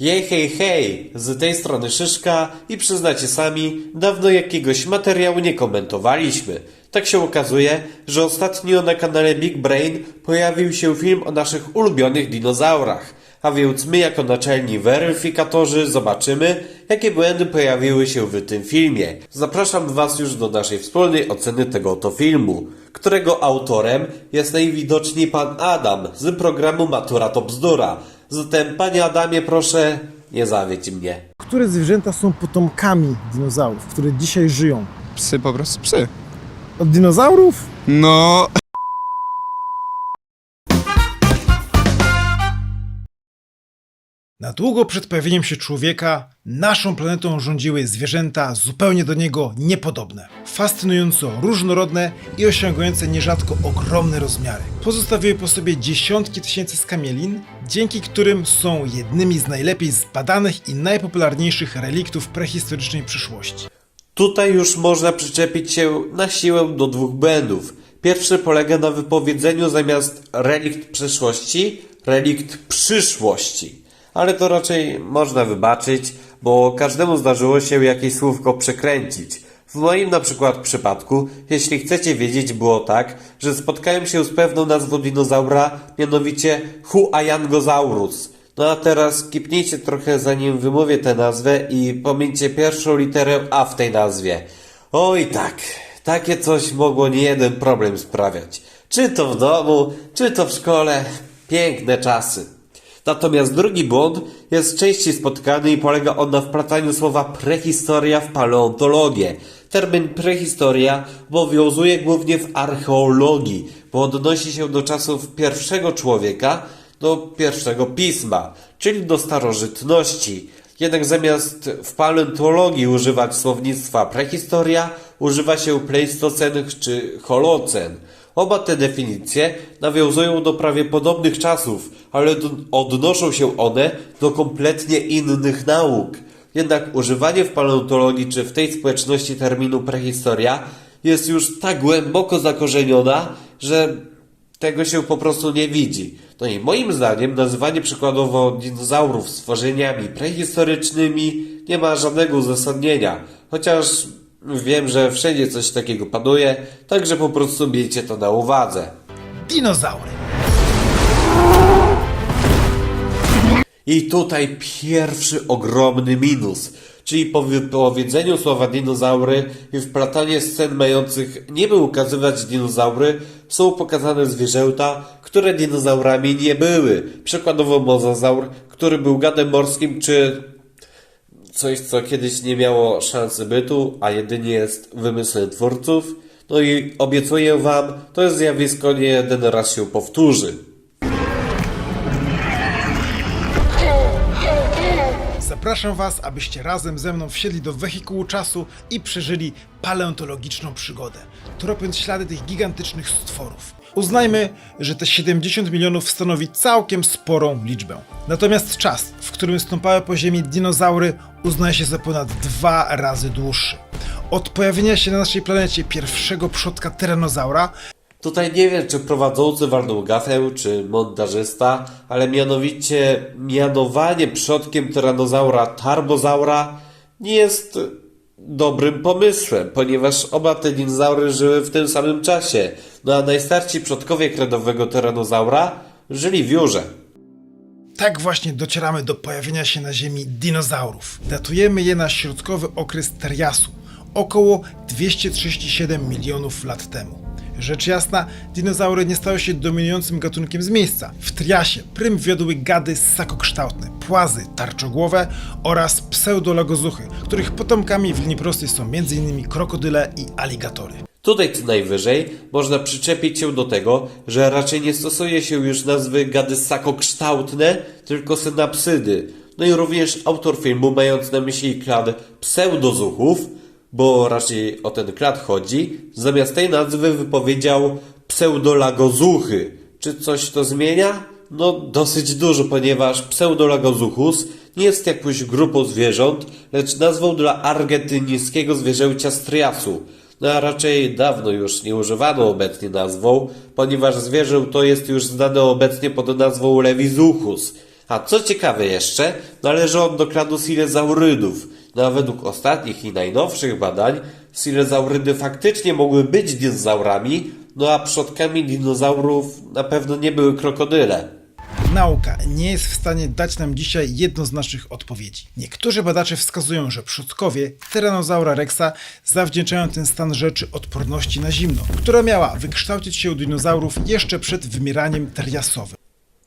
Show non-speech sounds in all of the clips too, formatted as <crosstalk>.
Jej, hej, hej! Z tej strony Szyszka i przyznacie sami, dawno jakiegoś materiału nie komentowaliśmy. Tak się okazuje, że ostatnio na kanale Big Brain pojawił się film o naszych ulubionych dinozaurach. A więc my jako naczelni weryfikatorzy zobaczymy, jakie błędy pojawiły się w tym filmie. Zapraszam Was już do naszej wspólnej oceny tego oto filmu, którego autorem jest najwidoczniej pan Adam z programu Matura to Bzdura. Zatem panie Adamie proszę, nie zawiedź mnie. Które zwierzęta są potomkami dinozaurów, które dzisiaj żyją? Psy, po prostu psy. Od dinozaurów? No, Na długo przed pojawieniem się człowieka naszą planetą rządziły zwierzęta zupełnie do niego niepodobne. Fascynująco różnorodne i osiągające nierzadko ogromne rozmiary. Pozostawiły po sobie dziesiątki tysięcy skamielin, dzięki którym są jednymi z najlepiej zbadanych i najpopularniejszych reliktów prehistorycznej przyszłości. Tutaj już można przyczepić się na siłę do dwóch błędów. Pierwszy polega na wypowiedzeniu zamiast relikt przeszłości, relikt przyszłości. Ale to raczej można wybaczyć, bo każdemu zdarzyło się jakieś słówko przekręcić. W moim na przykład przypadku, jeśli chcecie wiedzieć, było tak, że spotkałem się z pewną nazwą dinozaura, mianowicie Huayangosaurus. No a teraz kipnijcie trochę zanim wymówię tę nazwę i pomieńcie pierwszą literę A w tej nazwie. Oj tak, takie coś mogło nie jeden problem sprawiać. Czy to w domu, czy to w szkole. Piękne czasy. Natomiast drugi błąd jest częściej spotkany i polega on na wplataniu słowa prehistoria w paleontologię. Termin prehistoria obowiązuje głównie w archeologii, bo odnosi się do czasów pierwszego człowieka, do pierwszego pisma, czyli do starożytności. Jednak zamiast w paleontologii używać słownictwa prehistoria, używa się pleistocen czy holocen. Oba te definicje nawiązują do prawie podobnych czasów, ale odnoszą się one do kompletnie innych nauk. Jednak używanie w paleontologii czy w tej społeczności terminu prehistoria jest już tak głęboko zakorzeniona, że tego się po prostu nie widzi. No i moim zdaniem nazywanie przykładowo dinozaurów stworzeniami prehistorycznymi nie ma żadnego uzasadnienia. Chociaż wiem, że wszędzie coś takiego panuje, także po prostu miejcie to na uwadze. Dinozaury. I tutaj pierwszy ogromny minus, czyli po wypowiedzeniu słowa dinozaury i wplatanie scen mających niby ukazywać dinozaury, są pokazane zwierzęta, które dinozaurami nie były. Przykładowo mozozaur, który był gadem morskim, czy coś, co kiedyś nie miało szansy bytu, a jedynie jest wymysłem twórców. No i obiecuję wam, to zjawisko nie jeden raz się powtórzy. Zapraszam Was, abyście razem ze mną wsiedli do wehikułu czasu i przeżyli paleontologiczną przygodę, tropiąc ślady tych gigantycznych stworów. Uznajmy, że te 70 milionów stanowi całkiem sporą liczbę. Natomiast czas, w którym stąpały po ziemi dinozaury, uznaje się za ponad dwa razy dłuższy. Od pojawienia się na naszej planecie pierwszego przodka tyranozaura Tutaj nie wiem, czy prowadzący walnął gafę, czy montażysta, ale mianowicie mianowanie przodkiem tyranozaura tarbozaura nie jest dobrym pomysłem, ponieważ oba te dinozaury żyły w tym samym czasie, no a najstarsi przodkowie kredowego tyranozaura żyli w Jurze. Tak właśnie docieramy do pojawienia się na Ziemi dinozaurów. Datujemy je na środkowy okres Triasu, około 237 milionów lat temu. Rzecz jasna, dinozaury nie stały się dominującym gatunkiem z miejsca. W Triasie prym wiodły gady ssakokształtne, płazy tarczogłowe oraz pseudolagozuchy, których potomkami w linii prostej są m.in. krokodyle i aligatory. Tutaj co najwyżej można przyczepić się do tego, że raczej nie stosuje się już nazwy gady ssakokształtne, tylko synapsydy. No i również autor filmu, mając na myśli klad pseudozuchów, bo raczej o ten klad chodzi, zamiast tej nazwy wypowiedział pseudolagozuchy. Czy coś to zmienia? No dosyć dużo, ponieważ pseudolagozuchus nie jest jakąś grupą zwierząt, lecz nazwą dla argentyńskiego zwierzęcia z Triasu. No a raczej dawno już nie używano obecnie nazwą, ponieważ zwierzę to jest już znane obecnie pod nazwą Levizuchus. A co ciekawe jeszcze, należy on do klanu Silezaurydów. No a według ostatnich i najnowszych badań, Silezaurydy faktycznie mogły być dinozaurami, no a przodkami dinozaurów na pewno nie były krokodyle. Nauka nie jest w stanie dać nam dzisiaj jednoznacznych odpowiedzi. Niektórzy badacze wskazują, że przodkowie Tyrannosaura rexa zawdzięczają ten stan rzeczy odporności na zimno, która miała wykształcić się u dinozaurów jeszcze przed wymieraniem teriasowym.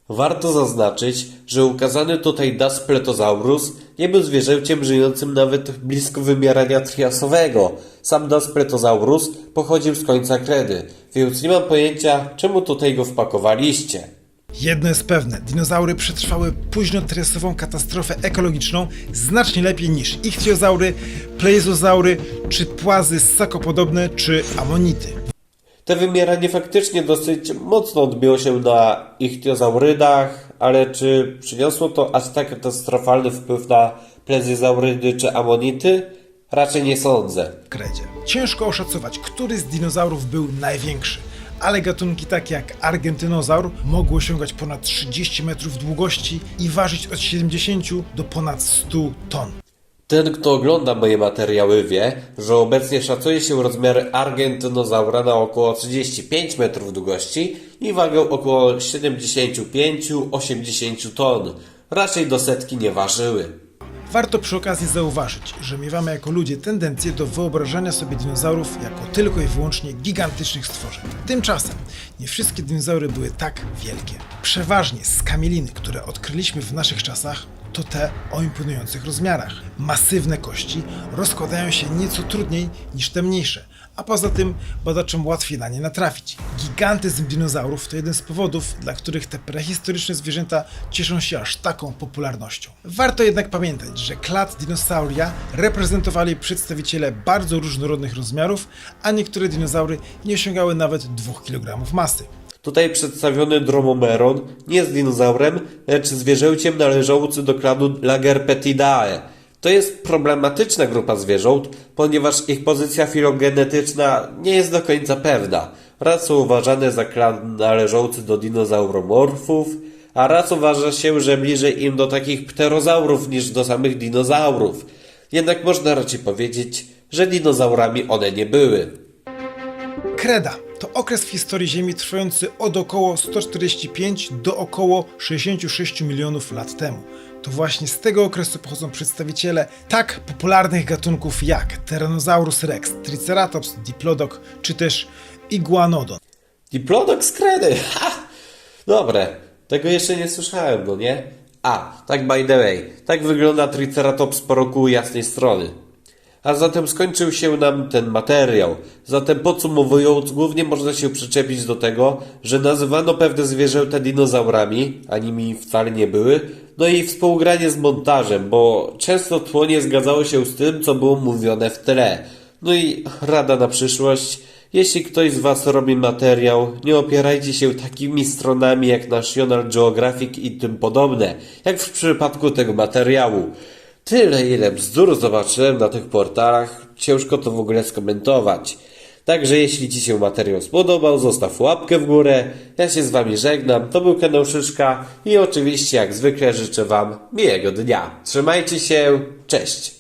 Warto zaznaczyć, że ukazany tutaj Daspletosaurus nie był zwierzęciem żyjącym nawet blisko wymierania triasowego. Sam Daspletosaurus pochodził z końca kredy, więc nie mam pojęcia, czemu tutaj go wpakowaliście. Jedno jest pewne, dinozaury przetrwały późnotriasową katastrofę ekologiczną znacznie lepiej niż ichtiozaury, pleizozaury, czy płazy ssakopodobne, czy amonity. Te wymieranie faktycznie dosyć mocno odbiło się na ichtiozaurydach, ale czy przyniosło to aż tak katastrofalny wpływ na plezjozaurydy czy amonity? Raczej nie sądzę. kredzie. Ciężko oszacować, który z dinozaurów był największy, ale gatunki takie jak Argentynozaur mogły osiągać ponad 30 metrów długości i ważyć od 70 do ponad 100 ton. Ten, kto ogląda moje materiały wie, że obecnie szacuje się rozmiary Argentynozaura na około 35 metrów długości i wagę około 75-80 ton. Raczej do setki nie ważyły. Warto przy okazji zauważyć, że miewamy jako ludzie tendencję do wyobrażania sobie dinozaurów jako tylko i wyłącznie gigantycznych stworzeń. Tymczasem nie wszystkie dinozaury były tak wielkie. Przeważnie skamieliny, które odkryliśmy w naszych czasach, to te o imponujących rozmiarach. Masywne kości rozkładają się nieco trudniej niż te mniejsze, a poza tym badaczom łatwiej na nie natrafić. Gigantyzm dinozaurów to jeden z powodów, dla których te prehistoryczne zwierzęta cieszą się aż taką popularnością. Warto jednak pamiętać, że klad dinosauria reprezentowali przedstawiciele bardzo różnorodnych rozmiarów, a niektóre dinozaury nie osiągały nawet 2 kg masy. Tutaj przedstawiony Dromomeron nie jest dinozaurem, lecz zwierzęciem należącym do klanu Lagerpetidae. To jest problematyczna grupa zwierząt, ponieważ ich pozycja filogenetyczna nie jest do końca pewna. Raz są uważane za klan należący do dinozauromorfów, a raz uważa się, że bliżej im do takich pterozaurów niż do samych dinozaurów. Jednak można raczej powiedzieć, że dinozaurami one nie były. Kreda to okres w historii Ziemi trwający od około 145 do około 66 milionów lat temu. To właśnie z tego okresu pochodzą przedstawiciele tak popularnych gatunków jak Tyrannosaurus rex, Triceratops, Diplodok czy też Iguanodon. Diplodok kredy. <laughs> Ha! Dobre, tego jeszcze nie słyszałem, no nie? A, tak by the way, tak wygląda Triceratops po roku jasnej strony. A zatem skończył się nam ten materiał. Zatem podsumowując, głównie można się przyczepić do tego, że nazywano pewne zwierzęta dinozaurami, a nimi wcale nie były, no i współgranie z montażem, bo często tło nie zgadzało się z tym, co było mówione w tle. No i rada na przyszłość, jeśli ktoś z Was robi materiał, nie opierajcie się takimi stronami jak National Geographic i tym podobne, jak w przypadku tego materiału. Tyle ile bzdur zobaczyłem na tych portalach, ciężko to w ogóle skomentować. Także jeśli Ci się materiał spodobał, zostaw łapkę w górę. Ja się z Wami żegnam, to był kanał Szyszka i oczywiście jak zwykle życzę Wam miłego dnia. Trzymajcie się, cześć!